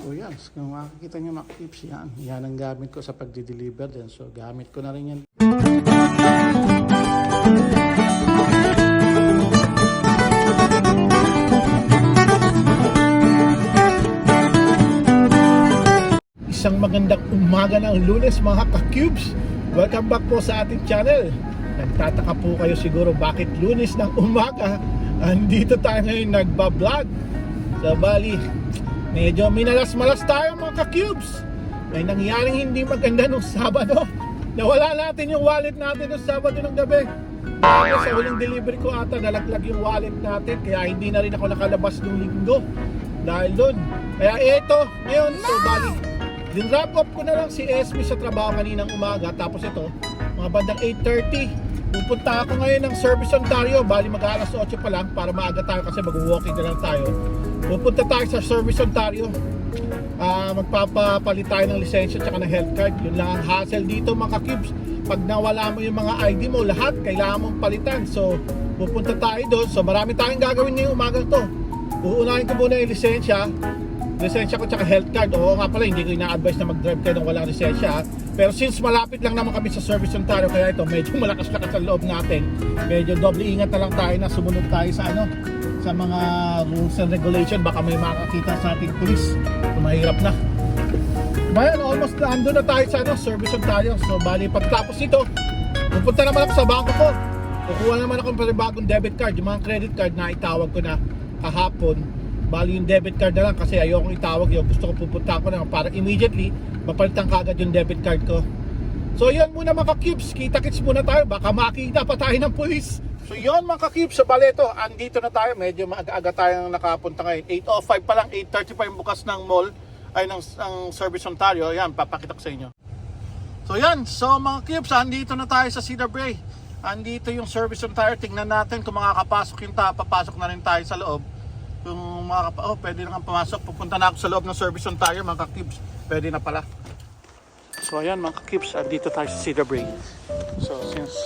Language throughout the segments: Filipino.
So yan, kung makikita nyo mga tips yan, yan ang gamit ko sa pagdi-deliver din. So gamit ko na rin yan. Isang magandang umaga ng lunes mga ka-cubes. Welcome back po sa ating channel. Nagtataka po kayo siguro bakit lunes ng umaga. Andito tayo ngayon nagbablog. Sa Bali, medyo minalas-malas tayo mga ka-cubes. May nangyaring hindi maganda nung Sabado. Nawala natin yung wallet natin nung Sabado ng gabi. Kaya sa huling delivery ko ata nalaglag yung wallet natin kaya hindi na rin ako nakalabas nung linggo dahil doon. Kaya ito, ngayon, so bali, Din-wrap up ko na lang si Esme sa trabaho kaninang umaga tapos ito, mga bandang 8.30 pupunta ako ngayon ng Service Ontario. Bali mag alas 8 pa lang para maaga tayo kasi mag-walking na lang tayo. Pupunta tayo sa Service Ontario. Ah, magpapapalit tayo ng lisensya at ng health card. Yun lang ang hassle dito mga cubes pag nawala mo yung mga ID mo lahat kailangan mong palitan. So pupunta tayo doon. So marami tayong gagawin ngayong umaga to. Uunahin ko muna yung lisensya lisensya ko tsaka health card. Oo nga pala, hindi ko ina-advise na mag-drive kayo ng walang lisensya. Pero since malapit lang naman kami sa Service Ontario, kaya ito medyo malakas-lakas ang loob natin. Medyo doble ingat na lang tayo na sumunod tayo sa ano sa mga rules and regulation. Baka may makakita sa ating police. Mahirap na. Bayan, almost na ando na tayo sa ano, Service Ontario. So bali pagtapos nito, pupunta naman ako sa bangko ko. Kukuha naman ako ng panibagong debit card, yung mga credit card na itawag ko na kahapon. Bali yung debit card na lang kasi ayokong itawag yun. Gusto ko pupunta ako na para immediately mapalitan kagad yung debit card ko. So yun muna mga cubes, kita-kits muna tayo. Baka makita pa tayo ng pulis. So yun mga cubes, sa baleto, andito na tayo. Medyo maaga-aga tayong nakapunta ngayon. 8.05 pa lang, 8.30 pa yung bukas ng mall ay ng, ng Service Ontario. Yan, papakita ko sa inyo. So yan, so mga cubes, andito na tayo sa Cedar Bay. Andito yung Service Ontario. Tingnan natin kung makakapasok yung ta, papasok na rin tayo sa loob. Kung mga oh, pwede na nga pumasok. Pupunta na ako sa loob ng Service Ontario, mga cubes. Pwede na pala. So ayan mga cubes, andito tayo sa Cedar Bay. So since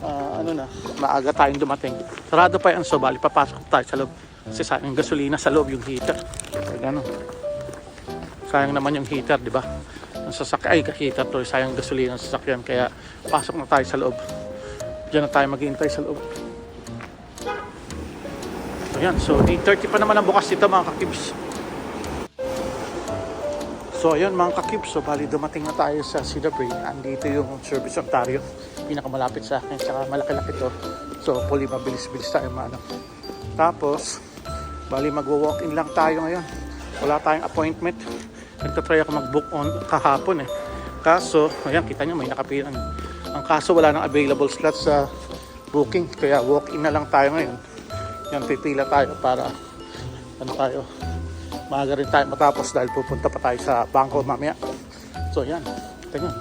ah, ano na, maaga tayong dumating. Sarado pa yan, so bali papasok tayo sa loob. Kasi sayang gasolina sa loob yung heater. Kaya gano'n. Sayang naman yung heater, di ba? Ang sasakyan, ay heater to, sayang gasolina ng sasakyan. Kaya pasok na tayo sa loob. Diyan na tayo maghihintay sa loob. So yan, so 8.30 pa naman ang bukas dito mga kakibs. So ayun mga kakibs, so bali dumating na tayo sa Cedar. Andito yung Service Ontario, pinakamalapit sa akin, tsaka malaki-laki to. So puli mabilis-bilis tayo maano. Tapos, bali magwo-walk-in lang tayo ngayon. Wala tayong appointment. Nagtatry ako mag-book on kahapon eh. Kaso, ayan, kita nyo may nakapilan. Ang kaso wala nang available slot sa booking. Kaya walk-in na lang tayo ngayon. Yan, pipila tayo para ano tayo, maaga rin tayo matapos dahil pupunta pa tayo sa bangko mamaya. So yan, tingnan,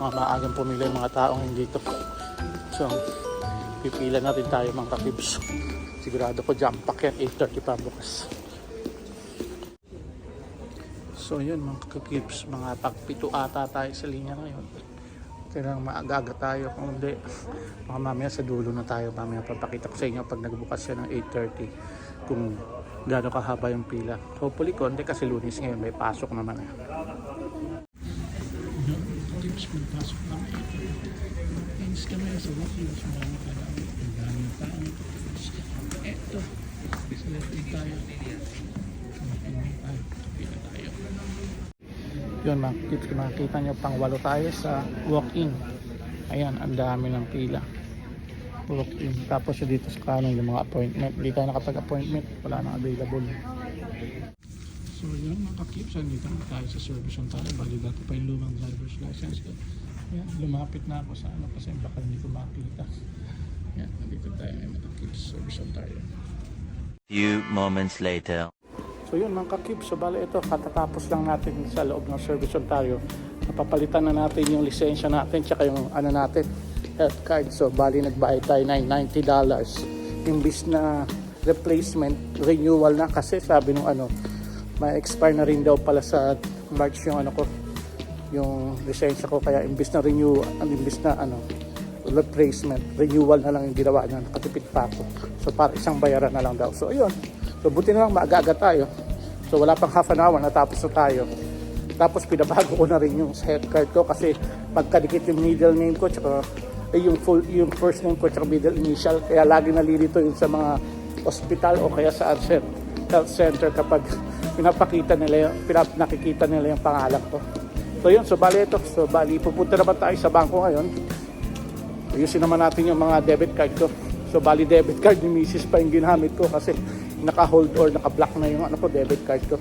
mga maagang pumila yung mga taong dito. So, pipila na rin tayo mga kakibs. Sigurado ko jump pack yan, 8.30 pa bukas. So yun mga kakibs, mga pagpito ata tayo sa linya ngayon. Kailangan maaga tayo kung hindi. Baka mamaya sa dulo na tayo. Mamaya papakita ko sa inyo pag nagbukas siya ng 8.30 kung gaano kahaba yung pila. Hopefully konti kasi lunis ngayon may pasok naman. Eh. Tips kung pasok na may Inis kami sa walking sa mga kailangan. Ang daming tao. Eto. Select tayo. Yun mga tips kung makikita nyo pang walo tayo sa walk-in. Ayan, ang dami ng pila. Walk-in. Tapos dito sa kanan yung mga appointment. Hindi tayo nakapag-appointment. Wala nang available. So yun mga ka-tips, andito na tayo sa service on tayo. Bali dati pa yung lumang driver's license ko. Ayan, lumapit na ako sa ano kasi baka hindi ko makita. Ayan, nandito tayo ngayon mga ka-tips, service on tayo. Few moments later. So yun mga kakib, so bali ito, katatapos lang natin sa loob ng Service Ontario. Napapalitan na natin yung lisensya natin, tsaka yung ano natin, health card. So bali nagbayad tayo ng $90. Imbis na replacement, renewal na kasi sabi nung ano, may expire na rin daw pala sa March yung ano ko, yung lisensya ko. Kaya imbis na renew, imbis na ano, replacement, renewal na lang yung ginawa niya, nakatipid pa ako. So para isang bayaran na lang daw. So ayun, so buti na lang maaga-aga tayo. So wala pang half an hour, natapos na tayo. Tapos pinabago ko na rin yung health card ko kasi pagkadikit yung middle name ko tsaka eh, yung full yung first name ko tsaka middle initial kaya lagi nalilito yun sa mga ospital o kaya sa health center kapag pinapakita nila yung pinap, nakikita nila yung pangalan ko. So yun, so bali ito. So bali, pupunta naman tayo sa bangko ngayon. Ayusin naman natin yung mga debit card ko. So bali debit card ni Mrs. pa yung ginamit ko kasi naka-hold or naka-block na yung ano ko, debit card ko.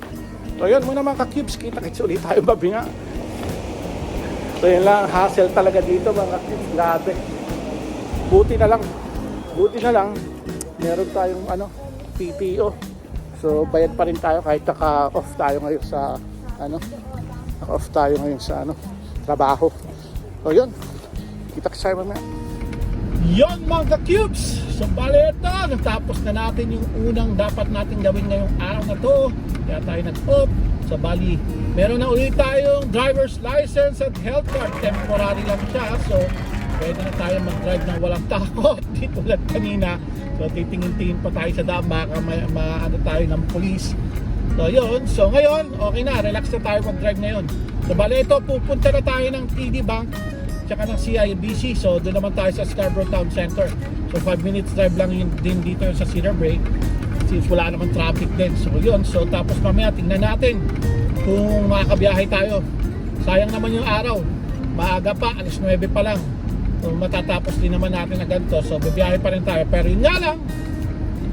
So yun muna mga ka-cubes, kita-kits ulit tayo babinga. So yun lang, hassle talaga dito mga ka-cubes, grabe. Buti na lang, buti na lang, meron tayong ano, PTO. So bayad pa rin tayo kahit naka-off tayo ngayon sa ano, naka-off tayo ngayon sa ano, trabaho. So yun, kita-kits tayo mamaya. Yon mga ka-cubes! So bali ito, natapos na natin yung unang dapat natin gawin ngayong araw na to. Kaya tayo nag-off. So bali, meron na ulit tayong driver's license at health card. Temporary lang siya. So pwede na tayo mag-drive ng walang takot. Di tulad kanina. So titingin-tingin pa tayo sa daan. Baka ma- maano tayo ng police. So yun. So ngayon, okay na. Relax na tayo mag-drive ngayon. So bali ito, pupunta na tayo ng TD Bank tsaka ng CIBC. So, doon naman tayo sa Scarborough Town Center. So, 5 minutes drive lang yun din dito sa Cedar Break since wala naman traffic din. So, yun. So, tapos mamaya tingnan natin kung makakabiyahe tayo. Sayang naman yung araw. Maaga pa, alas 9 pa lang. So, matatapos din naman natin na ganito. So, bibiyahe pa rin tayo. Pero yun nga lang,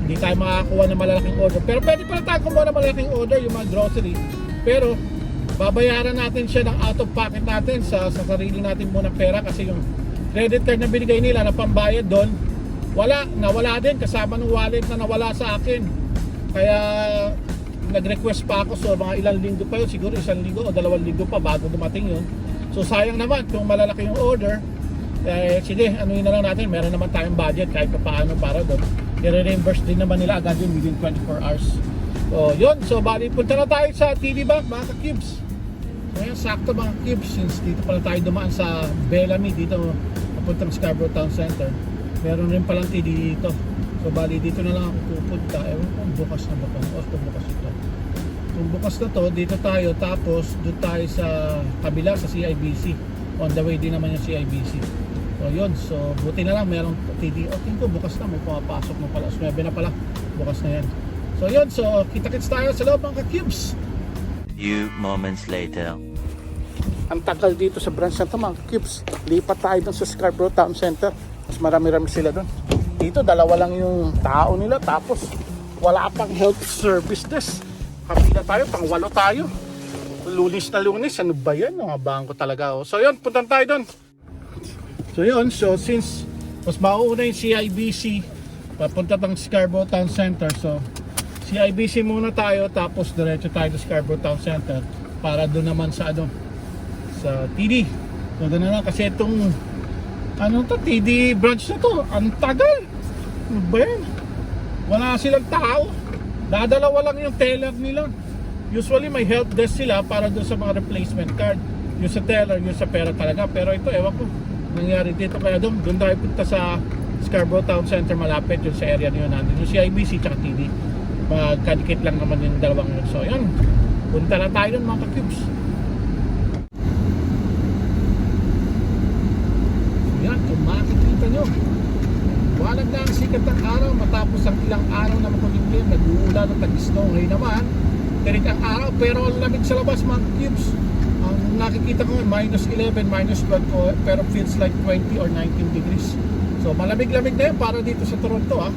hindi tayo makakakuha ng malalaking order. Pero pwede pa rin tayo kumuha ng malalaking order, yung mga grocery. Pero, babayaran natin siya ng out of pocket natin sa, sa sarili natin muna pera kasi yung credit card na binigay nila na pambayad doon wala, nawala din kasama ng wallet na nawala sa akin. Kaya nag-request pa ako so mga ilang linggo pa yun siguro isang linggo o dalawang linggo pa bago dumating yun. So sayang naman kung malalaki yung order. Eh sige anuin na lang natin meron naman tayong budget kahit pa paano para doon. I-reimburse din naman nila agad yun within 24 hours so yun so bali punta na tayo sa TD Bank mga ka-cubes ngayon, sakto mga cubes, since dito pala tayo dumaan sa Bellamy, dito papuntang Scarborough Town Center. Meron rin palang TD dito. So, bali dito na lang ako pupunta. Ewan ko bukas na ba ito. O, kung bukas ito. Kung bukas na to, dito tayo. Tapos, doon tayo sa kabila, sa CIBC. On the way din naman yung CIBC. So, yun. So, buti na lang, merong TD. O, tingin ko, bukas na. May pumapasok na pala. 9 na pala. Bukas na yan. So, yun. So, kita-kits tayo. Sa loob mga ka-cubes. Few moments later. ang tagal dito sa branch na ito mga cubes lipat tayo dun sa Scarborough Town Center. Mas marami-rami sila dun. Dito dalawa lang yung tao nila. Tapos wala pang health service desk. Kapila tayo pang walo tayo. Lunis na lunis. Ano ba yan mga bangko talaga oh. so yun. Puntan tayo dun. So yun. So since mas mauuna yung CIBC papunta pang Scarborough Town Center. So CIBC muna tayo tapos diretso tayo sa Scarborough Town Center para doon naman sa ano sa TD. So doon na lang kasi itong ano to TD branch na to, ang tagal. Ano? Wala silang tao. Dadalawa lang yung teller nila. Usually may help desk sila para doon sa mga replacement card. Yung sa teller, yung sa pera talaga. Pero ito, ewan ko, nangyari dito. Kaya doon, doon tayo punta sa Scarborough Town Center malapit yung sa area niyo nandun. Yung CIBC tsaka TD. Magkadikit lang naman yung dalawang yun. So yun, punta na tayo doon mga ka-cubes. Yan, kung makikita nyo, walang na ang sikat ng araw matapos ang ilang araw na makulimlim, nag-uulan at nag-snow. Ngayon naman, tirik ang araw pero ang lamig sa labas mga cubes. Ang nakikita ko minus 11, minus 12 ko, pero feels like 20 or 19 degrees. So malamig-lamig na yun para dito sa Toronto ah.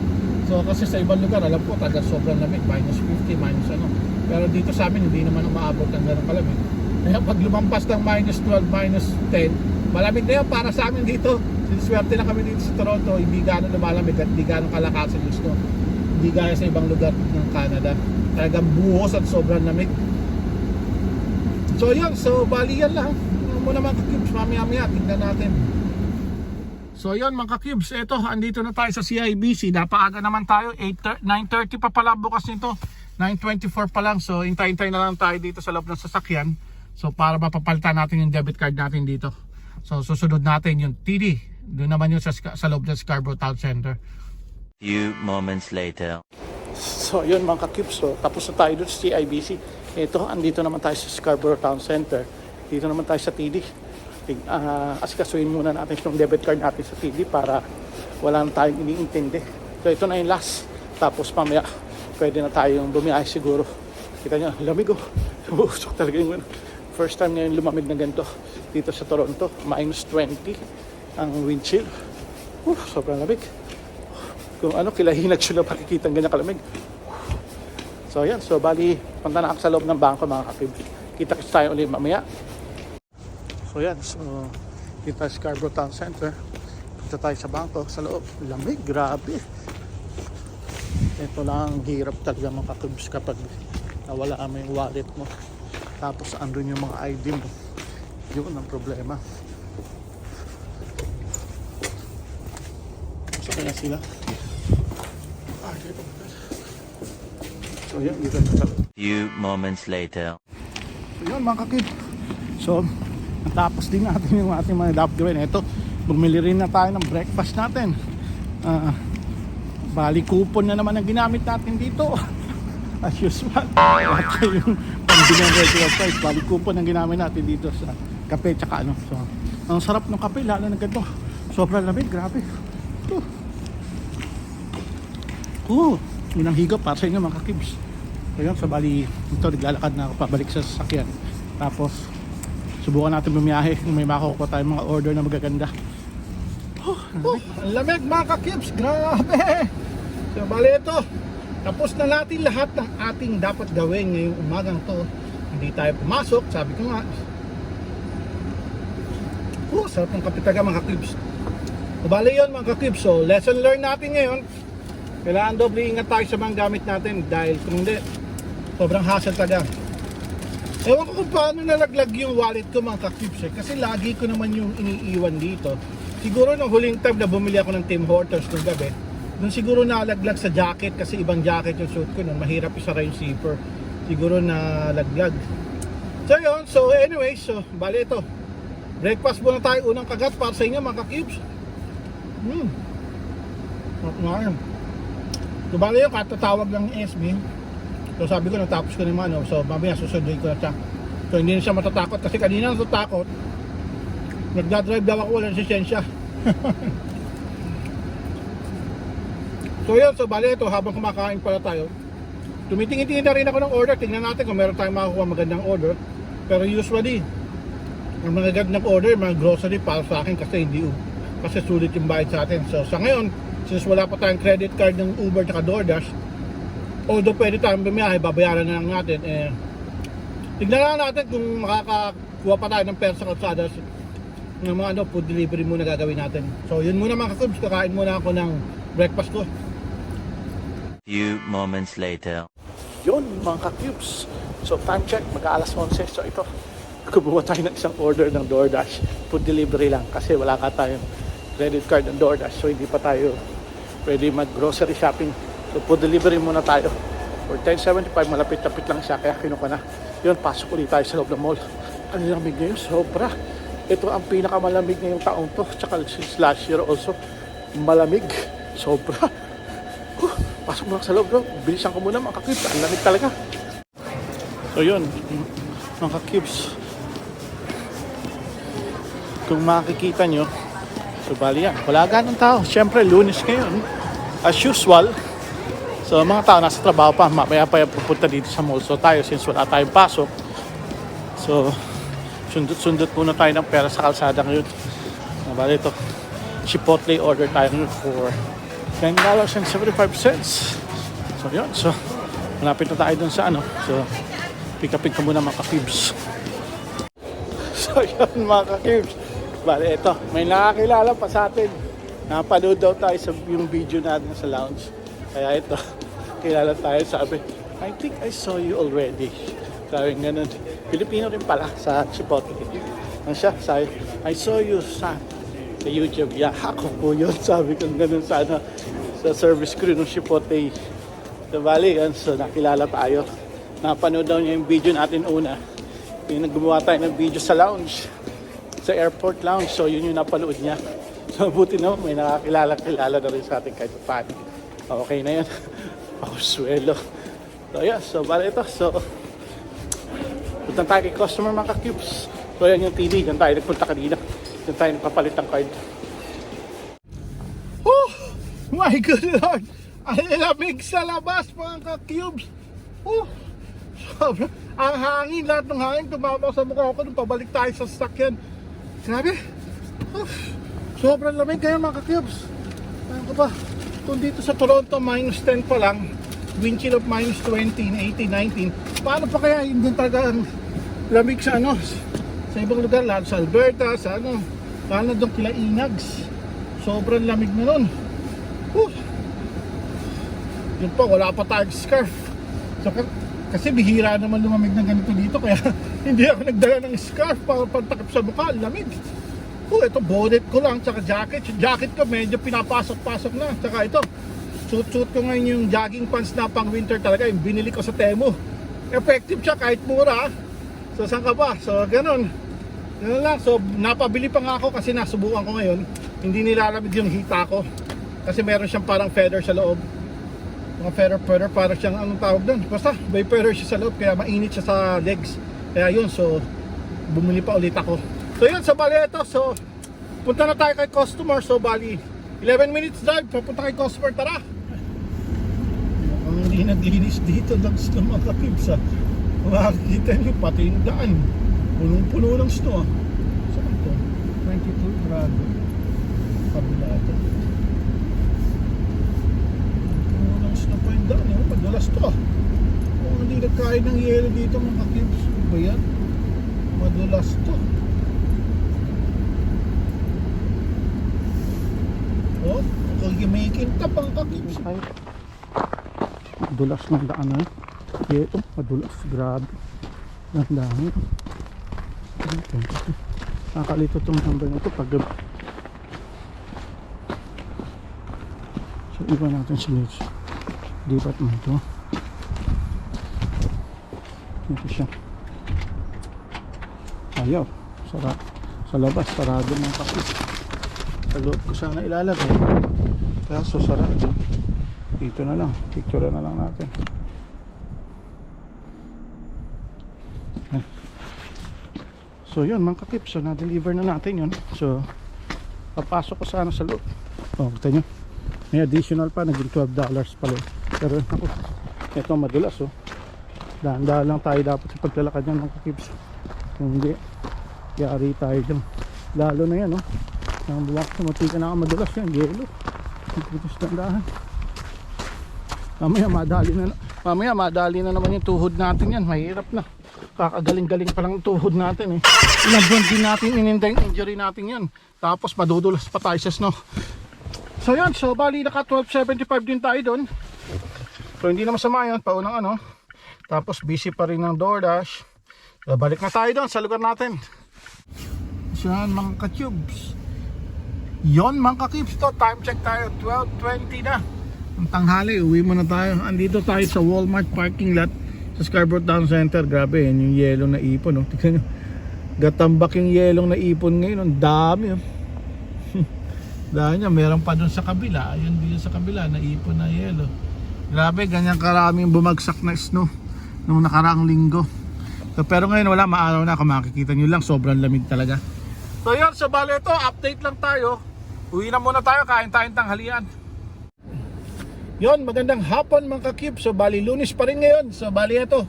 So kasi sa ibang lugar, alam ko, taga sobrang lamig, minus 50, minus ano. Pero dito sa amin, hindi naman umaabot ng ganun kalamig. Kaya pag lumampas ng minus 12, minus 10, malamig na yun para sa amin dito. Siniswerte na kami dito sa Toronto, hindi gano'n lumalamig at hindi gano'n kalakas ang gusto. Hindi gaya sa ibang lugar ng Canada. Talagang buhos at sobrang lamig. So yun, so bali yan lang. Yung muna mga cubes, mamaya-maya, tingnan natin. So yun mga cubes, eto, andito na tayo sa CIBC. Napaaga naman tayo, 8, 9.30 pa pala bukas nito. 9.24 pa lang, so hintay-hintay na lang tayo dito sa loob ng sasakyan. So para mapapalitan natin yung debit card natin dito. So susunod natin yung TD. Doon naman yung sa, sa loob ng Scarborough Town Center. Few moments later. So, yun mga ka-cubes. So, tapos na tayo doon sa CIBC. Ito, andito naman tayo sa Scarborough Town Center. Dito naman tayo sa TD. Tig, uh, asikasuhin muna natin yung debit card natin sa TD para wala na tayong iniintindi. So, ito na yung last. Tapos mamaya, pwede na tayong bumiyahe siguro. Kita nyo, lamig oh. Usok talaga yung ano. First time ngayon lumamig na ganito dito sa Toronto. Minus 20 ang wind chill. Uh, sobrang lamig. Kung ano, kilahinag siya na pakikita ang ganyan kalamig. So yan, so bali, punta na ako sa loob ng bangko mga kapib. Kita-kits tayo ulit mamaya. So yan, so dito tayo sa Scarborough Town Center. Punta tayo sa bangko, sa loob. Lamig, grabe. Ito lang ang hirap talaga mga kakibs kapag nawala mo yung wallet mo. Tapos andun yung mga ID mo. Yun ang problema. So kaya sila. So yan, dito na Few moments later. So yun mga kakid. So, natapos din natin yung ating mga dapat gawin. Ito, bumili rin na tayo ng breakfast natin. Ah, bali coupon na naman ang ginamit natin dito. As usual. At yung pambili ng regular price. Bali coupon ang ginamit natin dito sa kape tsaka ano. So, ang sarap ng kape, lalo na ganito. Sobrang lamig, grabe. Ito. Oo, yun ang higop para sa inyo mga kakibs. Ayun, so bali, ito naglalakad na ako pabalik sa sasakyan. Tapos, subukan natin bumiyahe may makukuha tayong mga order na magaganda. Oh, ang lamig mga kakibs, grabe! So bali ito, tapos na natin lahat ng ating dapat gawin ngayong umagang to. Hindi tayo pumasok, sabi ko nga. Oh, sarap ng kape talaga mga kakibs. So bali yun mga kakibs, so lesson learned natin ngayon. Kailangan doble ingat tayo sa mga gamit natin dahil kung hindi, sobrang hassle talaga. Ewan ko kung paano nalaglag yung wallet ko mga kakibs eh. Kasi lagi ko naman yung iniiwan dito. Siguro nung huling time na bumili ako ng Tim Hortons nung gabi, nung siguro nalaglag sa jacket kasi ibang jacket yung suit ko nun, mahirap isara yung zipper. Siguro nalaglag. So yun, so anyway, so bali ito. Breakfast muna tayo unang kagat para sa inyo mga kakibs. Hmm. Sarap nga yun. So bali yung katatawag ng SB. So sabi ko natapos ko naman ano, so mamaya susunduin ko na siya. So hindi na siya matatakot kasi kanina natatakot. Nagdadrive daw ako walang lisensya. so yun, so bali ito habang kumakain pala tayo. Tumitingin-tingin na rin ako ng order. Tingnan natin kung meron tayong makakuha magandang order. Pero usually, ang mga gandang order, mga grocery para sa akin kasi hindi kasi sulit yung bayad sa atin. So sa ngayon, since wala pa tayong credit card ng Uber at DoorDash, although pwede tayong bumiyahe, babayaran na lang natin. Eh, tignan lang natin kung makakakuha pa tayo ng pera sa kalsada ng mga ano, food delivery muna gagawin natin. So yun muna mga kakubs, kakain muna ako ng breakfast ko. Few moments later. Yun mga ka-cubes. So time check, mag-aalas 11. So ito, kumuha tayo ng isang order ng DoorDash. Food delivery lang kasi wala ka tayong credit card ng DoorDash. So hindi pa tayo pwede mag-grocery shopping. So food delivery muna tayo. For 10.75, malapit-lapit lang siya. Kaya kinuha na. Yun, pasok ulit tayo sa loob ng mall. Ang lamig ngayon, sobra. Ito ang pinakamalamig ngayong taong to. Tsaka since last year also, malamig. Sobra. Huh, pasok lang sa loob, bro. Bilisan ko muna mga kakibs. Ang lamig talaga. So yun, mga kakibs. Kung makikita nyo, so bali yan. Wala ganong tao. Siyempre, lunes ngayon. As usual, So mga tao nasa trabaho pa, mamaya pa pupunta dito sa mall. So tayo, since wala tayong pasok, so sundot-sundot muna tayo ng pera sa kalsada ngayon. Uh, bali ito, Chipotle order tayo ngayon for $10.75. So yun, so malapit na tayo dun sa ano. So pick-upin ko muna mga ka-cubes. So yun mga ka-cubes. Bali ito, may nakakilala pa sa atin. Napanood daw tayo sa yung video natin sa lounge. Kaya ito, kilala tayo sabi, I think I saw you already. Sabi ganun. Pilipino rin pala sa Chipotle. Ano siya? Sabi, I saw you sa sa YouTube. Yeah, ako po yun. Sabi ko ganun sa, ano, sa service crew ng Chipotle. So, bali, yun. So, nakilala tayo. Napanood daw niya yung video natin una. Yung gumawa tayo ng video sa lounge. Sa airport lounge. So, yun yung napanood niya. So, buti naman may nakakilala-kilala na rin sa atin kahit paano. Okay na yun. Ako swelo. So yeah, so bali ito. So, punta tayo kay customer mga ka-cubes. So yan yung TV, dyan tayo nagpunta kanina. Dyan tayo nagpapalit ng card. Oh! My good Lord! Ang lamig sa labas mga ka-cubes! Oh! Sobra. Ang hangin, lahat ng hangin tumama sa mukha ko nung pabalik tayo sa sasakyan. Grabe! Oh, sobrang lamig kayo mga ka-cubes. Ano ko ba? Kung dito sa Toronto, minus 10 pa lang, wind chill of minus 20, 18, 19, paano pa kaya hindi talaga ang lamig sa ano, sa ibang lugar, lalo sa Alberta, sa ano, lalo doon kila Inags. Sobrang lamig na nun. Whew. Yun pa, wala pa tayong scarf. So, ka- kasi bihira naman lumamig ng ganito dito, kaya hindi ako nagdala ng scarf para pantakip sa mukha, lamig. Oh, ito bonnet ko lang, tsaka jacket. Jacket ko medyo pinapasok-pasok na. Tsaka ito, suit-suit ko ngayon yung jogging pants na pang winter talaga. Yung binili ko sa Temu. Effective siya kahit mura. So, saan ka ba? So, ganun. Ganun lang. So, napabili pa nga ako kasi nasubukan ko ngayon. Hindi nilalamig yung hita ko. Kasi meron siyang parang feather sa loob. Mga feather, feather, parang siyang anong tawag doon. Basta, may feather siya sa loob, kaya mainit siya sa legs. Kaya yun, so, bumili pa ulit ako. So yun, sa bali ito, so, punta na tayo kay customer. So, bali, 11 minutes drive, papunta kay customer, tara! Ang hindi naglinis dito, ng snow mga kapibs, ha. Makikita niyo, pati yung daan. Punong-puno ng snow, ah. Saan ito? 22 grado. Kabila ito. Puno ng snow pa yung daan, eh. Padulas to, ah. Kung hindi nagkain ng yelo dito mga kapibs, ano ba yan? Madulas to. Oh, makikimaking ka pang kakibs. Ay, madulas ng daan na. Ito, madulas. Grabe. Ang dami. Nakakalito itong number na ito pag. So, iba natin si Mitch. Lipat mo ito. Ito siya. Ayaw. Sara sa labas, sarado ng kapit. Sa loob ko sana ilalagay. Kaso sarado. Dito na lang. Picture na lang natin. So yun mga kakip. So na-deliver na natin yun. So papasok ko sana sa loob. Oh, kita nyo. May additional pa. Naging 12 dollars pala. Pero ako, ito madulas oh. Dahan-dahan lang tayo dapat sa paglalakad yan mga kakips. Kung hindi, yari tayo dyan. Lalo na yan oh. Ang buwak sumati ka na ako madulas yan, yelo. Putos tandahan. Mamaya madali na mamaya madali na naman yung tuhod natin yan. Mahirap na. Kakagaling-galing pa lang tuhod natin eh. Ilang buwan din natin ininda yung injury natin yan. Tapos madudulas pa tayo sa snow. So yan, so bali naka 1275 din tayo doon. So hindi na masama yun, paunang ano. Tapos busy pa rin ng DoorDash. So, balik na tayo doon sa lugar natin. So yan mga ka-tubes. Yon mga ka-cubes to, time check tayo, 12.20 na. Ang tanghali, uwi muna tayo. Andito tayo sa Walmart parking lot sa Scarborough Town Center. Grabe, yan yung yellow na ipon. Oh. Tignan nyo. Gatambak yung yellow na ipon ngayon. Ang dami. Oh. Dahil niya, meron pa dun sa kabila. Ayun din sa kabila, na ipon na yellow. Grabe, ganyan karaming bumagsak na snow nung nakaraang linggo. So, pero ngayon wala, maaraw na. Kung makikita nyo lang, sobrang lamig talaga. So yun, sa bali ito, update lang tayo. Uwi na muna tayo, kain tayong tanghalian. Yon, magandang hapon mga kakip. So bali lunis pa rin ngayon. So bali ito,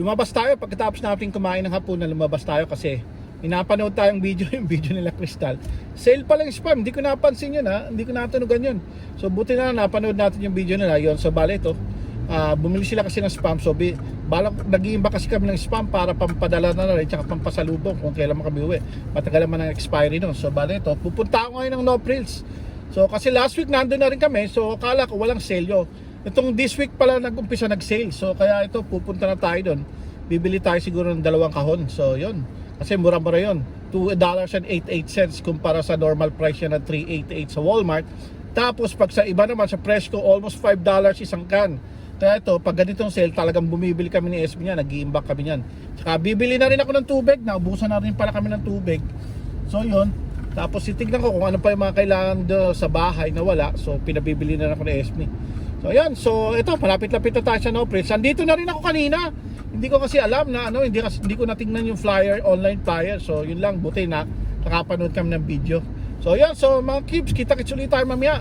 lumabas tayo pagkatapos natin kumain ng hapon na lumabas tayo kasi inapanood tayong video, yung video nila Crystal. Sale pa lang spam, hindi ko napansin yun ha, hindi ko natunugan yun. So buti na napanood natin yung video nila. Yon, so bali ito, ah, bumili sila kasi ng spam. So bi, balak, nag-iimba kasi kami ng spam para pampadala na rin, tsaka pampasalubong kung kailan kami uwi. Matagal naman ang expiry no. So bali ito, pupunta ako ngayon ng No Frills. So kasi last week nandun na rin kami, so akala ko walang sale yun. Itong this week pala nag-umpisa nag-sale. So kaya ito pupunta na tayo doon. Bibili tayo siguro ng dalawang kahon. So yun. Kasi mura-mura yun. $2.88 kumpara sa normal price niya na 3.88 sa Walmart. Tapos pag sa iba naman sa Fresco almost $5 isang can. Kaya ito, pag ganitong sale, talagang bumibili kami ni SB niya, nag-iimbak kami niyan. Tsaka bibili na rin ako ng tubig, naubusan na rin pala kami ng tubig. So yun, tapos titignan ko kung ano pa yung mga kailangan sa bahay na wala. So pinabibili na rin ako ni SB. So ayan, so ito, malapit-lapit na tayo sa No Frills. Andito na rin ako kanina. Hindi ko kasi alam na ano, hindi, kasi, hindi ko natingnan yung flyer, online flyer. So yun lang, buti na nakapanood kami ng video. So ayan, so mga cubes, kita-kits ulit tayo mamaya.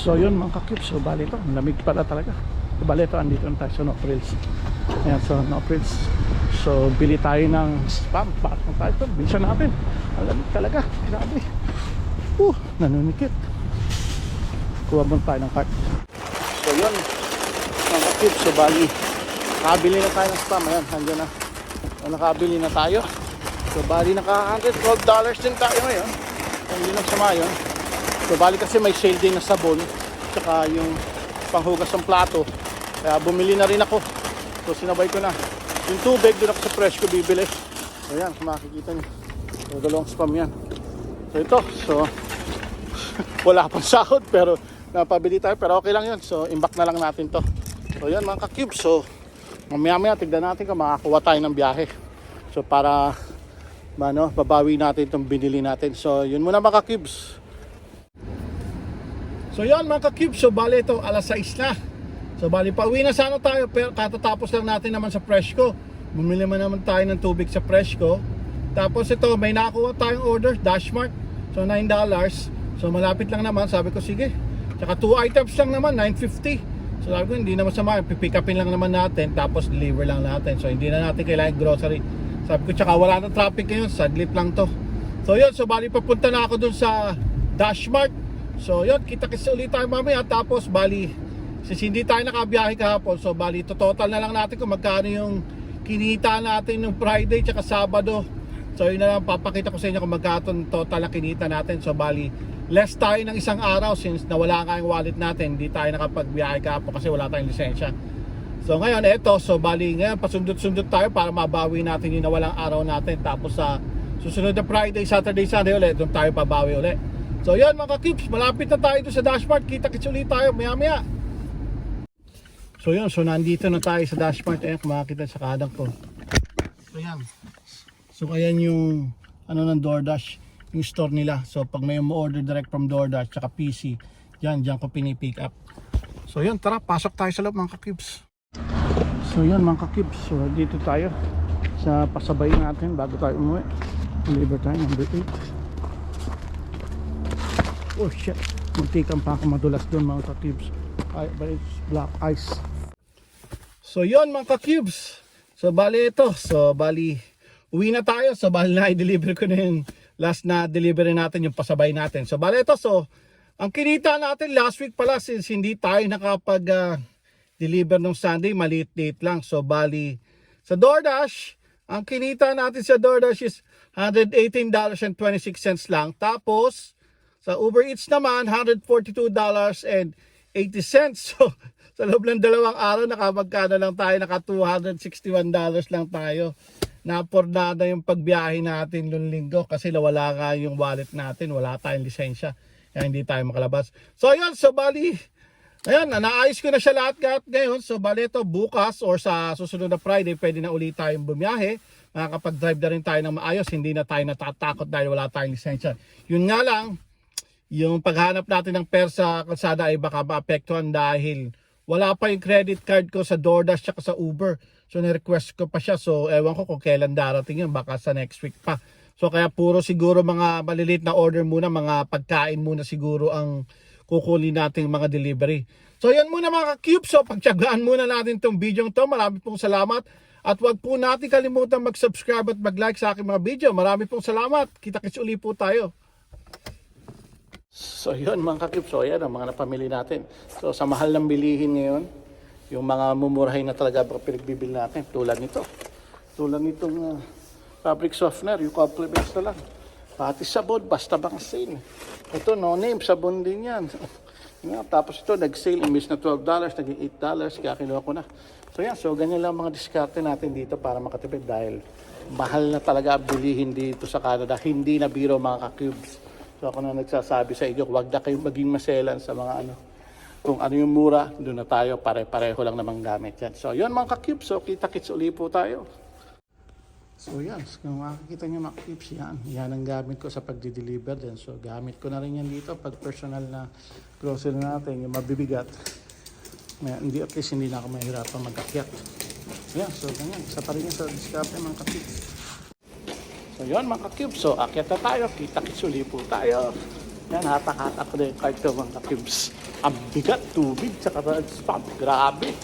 So yun mga kakip, so bali ito, ang lamig pala talaga. So, bali ito, andito na tayo sa No Frills. Ayan, so No. So bili tayo ng spam, bakit tayo ito, bilisan natin. Ang lamig talaga, grabe. Uh, nanunikit. Kuha mo tayo ng cart. So yun, mga kakip, so bali, nakabili na tayo ng spam. Ayan, andyan na. So, nakabili na tayo. So bali, naka $112 din tayo ngayon. So, hindi na sama yun. So bali kasi may sale din na sabon tsaka yung panghugas ng plato. Kaya bumili na rin ako. So sinabay ko na. Yung tubig doon ako sa fresh ko bibili. So yan, makikita niyo. So dalawang spam yan. So ito, so wala pang sahod pero napabili tayo pero okay lang yun. So imbak na lang natin to. So yan mga ka-cube. So mamaya maya tignan natin kung makakuha tayo ng biyahe. So para ano, babawi natin itong binili natin. So yun muna mga ka-cubes. So yan mga ka-cube, so bali ito alas 6 na. So bali pauwi na sana tayo pero katatapos lang natin naman sa Freshco. Bumili man naman tayo ng tubig sa Freshco. Tapos ito may nakakuha tayong order, Dashmart. So $9. So malapit lang naman, sabi ko sige. Tsaka 2 items lang naman, 950. So sabi ko hindi naman sama, pipick upin lang naman natin tapos deliver lang natin. So hindi na natin kailangan grocery. Sabi ko tsaka wala na traffic ngayon, saglit lang to. So yun, so bali papunta na ako dun sa Dashmart. So yun, kita-kits ulit tayo mamaya tapos bali since hindi tayo nakabiyahe kahapon so bali to total na lang natin kung magkano yung kinita natin ng Friday tsaka Sabado. So yun na lang papakita ko sa inyo kung magkano total na kinita natin. So bali less tayo ng isang araw since nawala nga yung wallet natin. Hindi tayo nakapagbiyahe kahapon kasi wala tayong lisensya. So ngayon eto, so bali ngayon pasundot-sundot tayo para mabawi natin yung nawalang araw natin. Tapos sa susunod na Friday, Saturday, Sunday ulit, doon tayo pabawi ulit. So yan mga kips, malapit na tayo doon sa dashboard. Kita-kits ulit tayo maya maya. So yun, so nandito na tayo sa dashboard. Ayan, kung makakita sa kadang ko. So yan. So ayan yung ano ng DoorDash, yung store nila. So pag may mo-order direct from DoorDash tsaka PC, yan, dyan ko pinipick up. So yun, tara, pasok tayo sa loob mga kakibs. So yan mga kakibs, so dito tayo sa pasabay natin bago tayo umuwi. Deliver tayo, number 8. Oh shit, muntikan pa ako madulas doon mga. Ay, but it's black ice. So yon mga ka-cubes. So bali ito. So bali uwi na tayo. So bali na i-deliver ko na yung last na delivery natin yung pasabay natin. So bali ito. So ang kinita natin last week pala since hindi tayo nakapag ah, deliver ng Sunday, maliit-liit lang. So bali sa DoorDash, ang kinita natin sa DoorDash is $118.26 lang. Tapos sa Uber Eats naman, $142.80. So, sa loob ng dalawang araw, nakamagkano lang tayo, naka $261 lang tayo. Napordada yung pagbiyahe natin noong linggo kasi wala nga yung wallet natin, wala tayong lisensya. Kaya hindi tayo makalabas. So, ayun, so bali, Ayan, naayos ko na siya lahat lahat ngayon. So, bali ito, bukas or sa susunod na Friday, pwede na ulit tayong bumiyahe. Makakapag-drive na rin tayo ng maayos. Hindi na tayo natatakot dahil wala tayong lisensya. Yun nga lang, yung paghanap natin ng pera sa kalsada ay baka maapektuhan dahil wala pa yung credit card ko sa DoorDash at sa Uber. So ni-request ko pa siya. So ewan ko kung kailan darating yun. Baka sa next week pa. So kaya puro siguro mga maliliit na order muna. Mga pagkain muna siguro ang kukunin nating mga delivery. So yan muna mga cube. So pagtyagaan muna natin tong video to. Marami pong salamat. At wag po natin kalimutan mag-subscribe at mag-like sa aking mga video. Marami pong salamat. Kita-kits uli po tayo. So yun mga kakip, so yan ang mga napamili natin. So sa mahal ng bilihin ngayon, yung mga mumurahin na talaga pinagbibili natin, tulad nito. Tulad nitong uh, fabric softener, yung compliments na lang. Pati sabon, basta bang sale. Ito, no name, sabon din yan. Nga, tapos ito, nag-sale, imbis na $12, naging $8, kaya kinuha ko na. So yan, so ganyan lang mga diskarte natin dito para makatipid dahil mahal na talaga bilihin dito sa Canada. Hindi na biro mga ka-cubes. So ako na nagsasabi sa inyo, huwag na kayong maging maselan sa mga ano. Kung ano yung mura, doon na tayo, pare-pareho lang namang gamit yan. So yun mga ka-cubes, so kita-kits uli po tayo. So yan, kung makikita nyo mga clips yan, yan ang gamit ko sa pagdi-deliver din. So gamit ko na rin yan dito pag personal na grocery natin, yung mabibigat. May, hindi, at least hindi na ako mahirapan mag-akyat. Yan, so ganyan. Isa pa rin yan sa discovery mga ka-clips. So yun mga ka-cubes, so akyat na tayo, kita-kitsuli po tayo. Yan, hatak-hatak na yung cart ko mga ka-cubes. Ang bigat, tubig, tsaka spam, grabe.